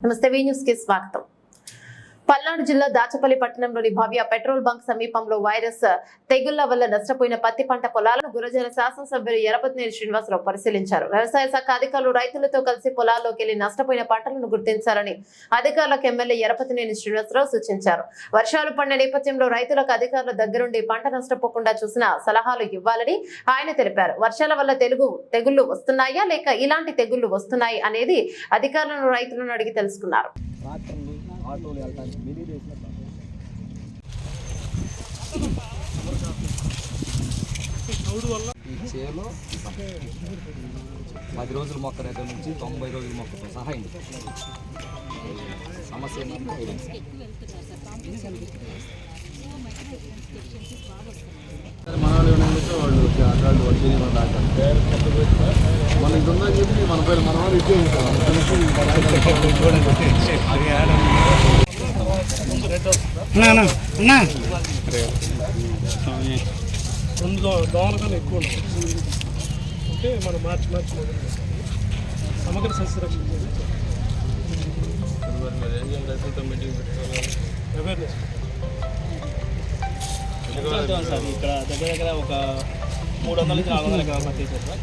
నమస్తే వి న్యూస్కి స్వాగతం పల్నాడు జిల్లా దాచపల్లి పట్టణంలోని భవ్య పెట్రోల్ బంక్ సమీపంలో వైరస్ తెగుళ్ళ వల్ల నష్టపోయిన పత్తి పంట పొలాలను గురజన శాసనసభ్యులు ఎరపతినేని శ్రీనివాసరావు పరిశీలించారు. వ్యవసాయ శాఖ అధికారులు రైతులతో కలిసి పొలాల్లోకి వెళ్ళి నష్టపోయిన పంటలను గుర్తించాలని అధికారులకు ఎమ్మెల్యే ఎరపతినేని శ్రీనివాసరావు సూచించారు. వర్షాలు పడిన నేపథ్యంలో రైతులకు అధికారుల దగ్గరుండి పంట నష్టపోకుండా చూసిన సలహాలు ఇవ్వాలని ఆయన తెలిపారు. వర్షాల వల్ల తెలుగు తెగుళ్ళు వస్తున్నాయా లేక ఇలాంటి తెగుళ్ళు వస్తున్నాయి అనేది అధికారులను రైతులను అడిగి తెలుసుకున్నారు. ఆటోలు వెళ్ళడానికి మినీ వేసిన ఈ చేలో పది రోజుల మొక్క దగ్గర నుంచి తొంభై రోజుల మొక్కతో సహా సమస్య ఏంటంటే కార్డు అట్లాంటి వాళ్ళు చేయమని మన ఇది ఉందని చెప్పి మన పేరు మన వాళ్ళు ఇచ్చే రెండు దో- ఎక్కువ అంటే మనం మార్చి మార్చి మొదలు సమగ్ర సస్యరక్షణ అవేర్నెస్ సార్ ఇక్కడ దగ్గర దగ్గర ఒక మూడు వందల నుంచి నాలుగు వందల ఎకరాలు పట్టేసారు సార్?